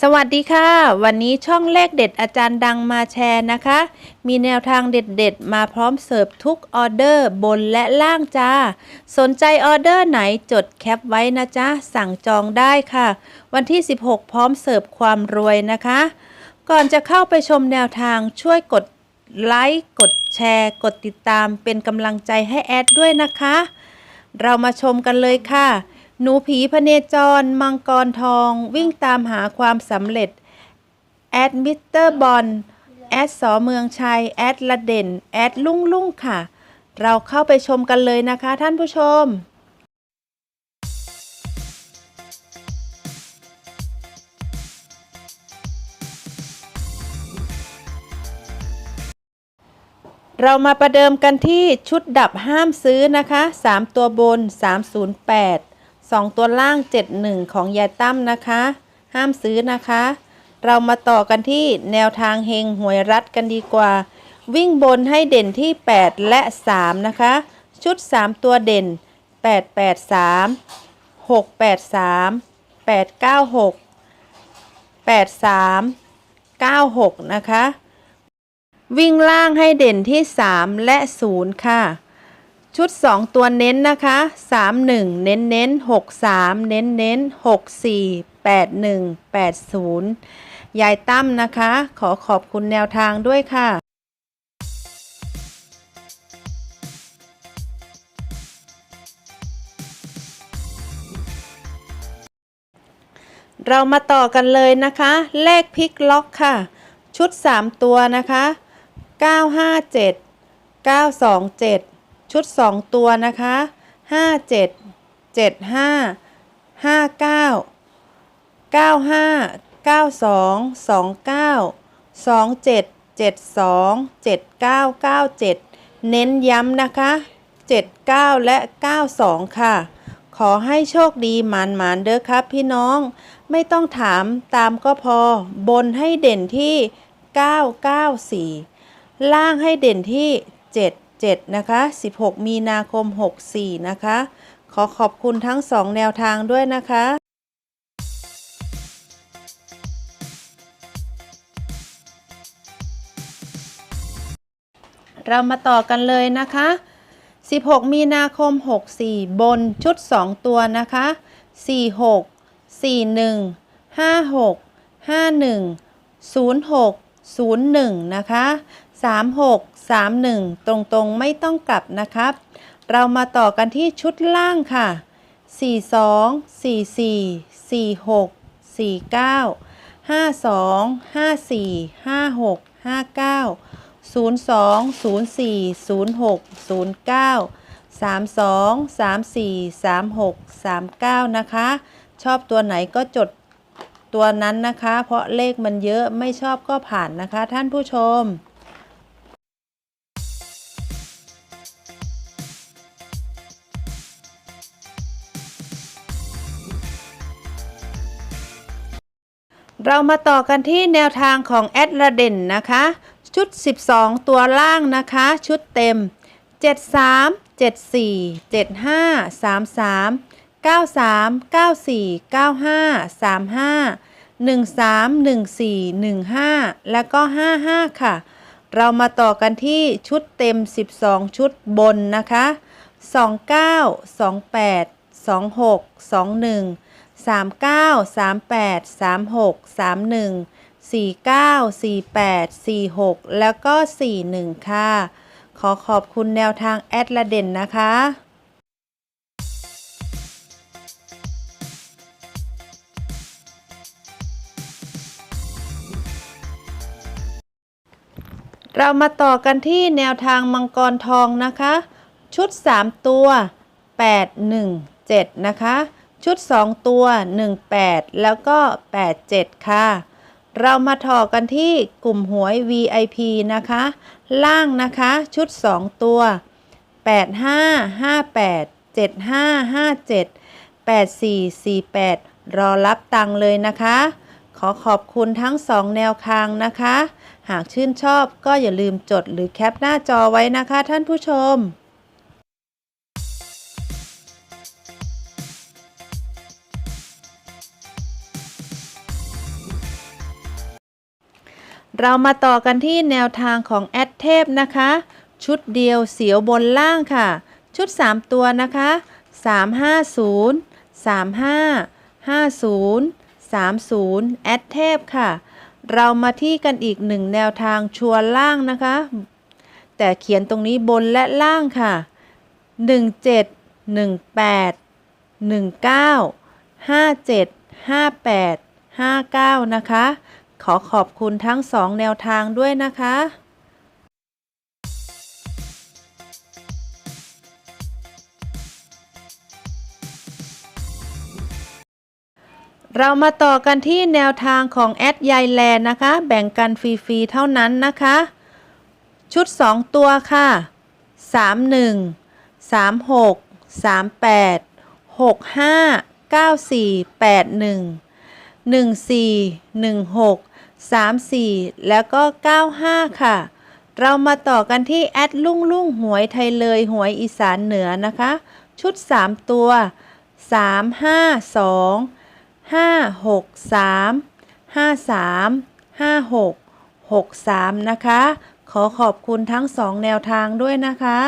สวัสดีค่ะ วันนี้ช่องเลขเด็ดอาจารย์ดังมาแชร์นะคะ มีแนวทางเด็ดๆ มาพร้อมเสิร์ฟทุกออเดอร์บนและล่างจ้า สนใจออเดอร์ไหนจดแคปไว้นะจ๊ะ สั่งจองได้ค่ะ วันที่ 16 พร้อมเสิร์ฟความรวยนะคะ ก่อนจะเข้าไปชมแนวทางช่วยกดไลค์กดแชร์ กดติดตามเป็นกำลังใจให้แอดด้วยนะคะ เรามาชมกันเลยค่ะ หนูผีพเนจร มังกรทอง วิ่งตามหาความสำเร็จ แอดมิสเตอร์บอลแอดสอเมืองชัย แอดละเด่น แอดลุ่งลุ่งค่ะ เราเข้าไปชมกันเลยนะคะท่านผู้ชมเรามาประเดิมกันที่ชุดดับห้ามซื้อนะคะ 3 ตัวบน 308 2 ตัวล่าง 71 ของยายตั้มนะคะ ห้ามซื้อนะคะ เรามาต่อกันที่แนวทางเฮงหวยรัดกันดีกว่า วิ่งบนให้เด่นที่ 8 และ 3 นะคะ ชุด 3 ตัวเด่น 883 683 896 83 96 นะคะ วิ่งล่างให้เด่นที่ 3 และ 0 ค่ะ ชุด 2 ตัวเน้นนะคะ 3 1 เน้นเน้น6 3 เน้นเน้น6 4 8 1 8 0 ยายตั้มนะคะ ขอขอบคุณแนวทางด้วยค่ะเรามาต่อกันเลยนะคะ เลขพลิกล็อกค่ะ ชุด 3 ตัวนะคะ 957 927 ชุด 2 ตัวนะคะ 57 75 59 95 92 29 27 72 79 97 เน้นย้ำนะคะ 79 และ 92 ค่ะ ขอให้โชคดีหมานหมานเด้อครับพี่น้อง ไม่ต้องถามตามก็พอ บนให้เด่นที่ 994 ล่างให้เด่นที่ 7 77นะคะ 16 มีนาคม 64 นะคะ ขอขอบคุณทั้ง 2 แนวทางด้วยนะคะเรามาต่อกันเลยนะคะ 16 มีนาคม 64 บนชุด 2 ตัวนะคะ 46 41 56 51 06 01 นะคะ 36 31 ตรงๆ ไม่ต้องกลับนะครับ เรามาต่อกันที่ชุดล่างค่ะ 42 44 46 49 52 54 56 59 02 04 06 09 32 34 36 39 นะคะ ชอบตัวไหนก็จด ตัวนั้นนะคะ เพราะเลขมันเยอะไม่ชอบก็ผ่านนะคะ ท่านผู้ชม เรามาต่อกันที่แนวทางของแอดระเด่นนะคะ ชุด 12 ตัวล่างนะคะ ชุดเต็ม 73 74 75 33 93 94 95 35 13 14 15 แล้วก็ 55 ค่ะ เรามาต่อกันที่ชุดเต็ม 12 ชุดบนนะคะ 29 28 26 21 39 38 36 31 49 48 46 แล้วก็ 41 ค่ะ ขอขอบคุณแนวทางแอดละเด่นนะคะ เรามาต่อกันที่แนวทางมังกรทองนะคะ ชุด 3 ตัว 8 1 7 นะคะ ชุด 2 ตัว 1 8 แล้วก็ 8 7 ค่ะ เรามาต่อกันที่กลุ่มหวย VIP นะคะ ล่างนะคะ ชุด 2 ตัว 8 5 5 8 7 5 5 7 8 4 4 8 รอรับตังค์เลยนะคะ ขอขอบคุณทั้ง2แนวทางนะคะ หากชื่นชอบก็อย่าลืมจดหรือแคปหน้าจอไว้นะคะท่านผู้ชมเเรามาต่อกันที่แนวทางของแอดเทพนะคะ ชุดเดียวเสียวบนล่างค่ะ ชุด 3 ตัวนะคะ 350 35 50 30แอดเทพค่ะ เรามาที่กันอีกหนึ่งแนวทางชัวร์ล่างนะคะ แต่เขียนตรงนี้บนและล่างค่ะ 17 18 19 57 58 59 นะคะ ขอขอบคุณทั้งสองแนวทางด้วยนะคะ เรามาต่อกันที่แนวทางของแอดยายแลนนะคะ แบ่งกันฟรีๆเท่านั้นนะคะ ชุด 2 ตัวค่ะ 31 36 38 65 94 81 14 16 34 แล้วก็ 95 ค่ะ เรามาต่อกันที่แอดลุ่งลุ่งหวยไทยเลยหวยอีสานเหนือนะคะ ชุด 3 ตัว 3 5 2 5 6 3 5 3 5 6 6 3นะคะ ขอขอบคุณทั้งสองแนวทางด้วยนะคะ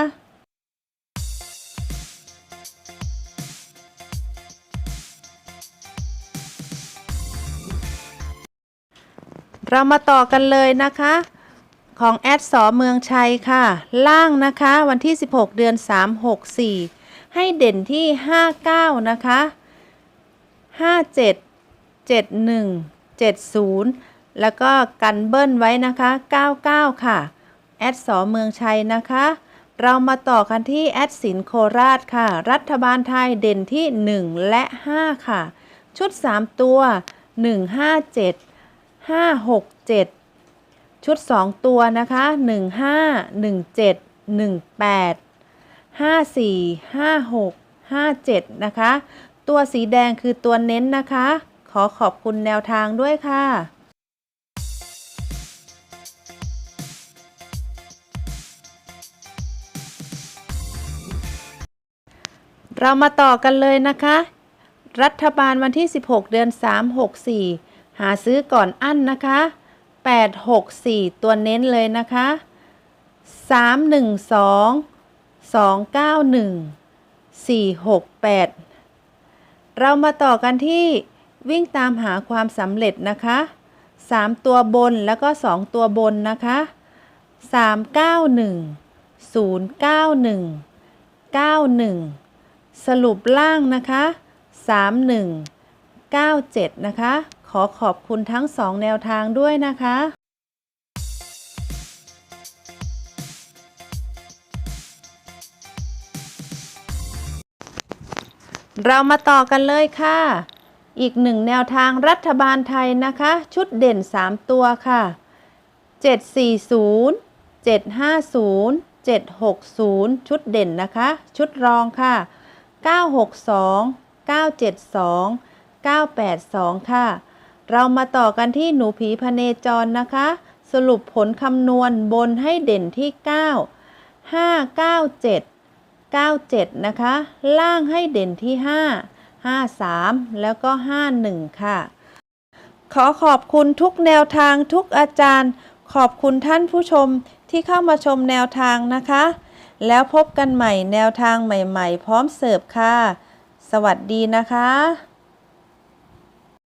เรามาต่อกันเลยนะคะ ของแอดสอเมืองชัยค่ะ ล่างนะคะ วันที่ 16 เดือน 3 6 4 ให้เด่นที่ 59 นะคะ 57 71 70 แล้วก็กันเบิ้ลไว้นะคะ 99 ค่ะ แอดสอเมืองชัยนะคะ เรามาต่อกันที่แอดสินโคราชค่ะ รัฐบาลไทยเด่นที่ 1 และ 5 ค่ะ ชุด 3 ตัว 157 567 ชุด 2 ตัวนะคะ 15 17 18 54 56 57 นะคะ ตัวสีแดงคือตัวเน้นนะคะ ขอขอบคุณแนวทางด้วยค่ะเรามาต่อกันเลยนะคะ รัฐบาลวันที่ 16 เดือน 3 64 หาซื้อก่อนอั้นนะคะ 864 ตัวเน้นเลยนะคะ 312 291 468 เรามาต่อกันที่วิ่งตามหาความสำเร็จนะคะ 3 ตัวบนแล้วก็ 2 ตัวบนนะคะ 391 091 91 สรุปล่างนะคะ 31 97 นะคะ ขอขอบคุณทั้งสองแนวทางด้วยนะคะ เรามาต่อกันเลยค่ะ อีกหนึ่งแนวทางรัฐบาลไทยนะคะ ชุดเด่น 3 ตัวค่ะ 740 750 760 ชุดเด่นนะคะ ชุดรองค่ะ 962 972 982 ค่ะ เรามาต่อกันที่หนูผีพเนจรนะคะ สรุปผลคำนวณบนให้เด่นที่ 9 597 97 นะคะ ล่างให้เด่นที่ 5 53 แล้วก็ 51 ค่ะ ขอขอบคุณทุกแนวทางทุกอาจารย์ ขอบคุณท่านผู้ชมที่เข้ามาชมแนวทางนะคะ แล้วพบกันใหม่แนวทางใหม่ ๆ พร้อมเสิร์ฟค่ะ สวัสดีนะคะ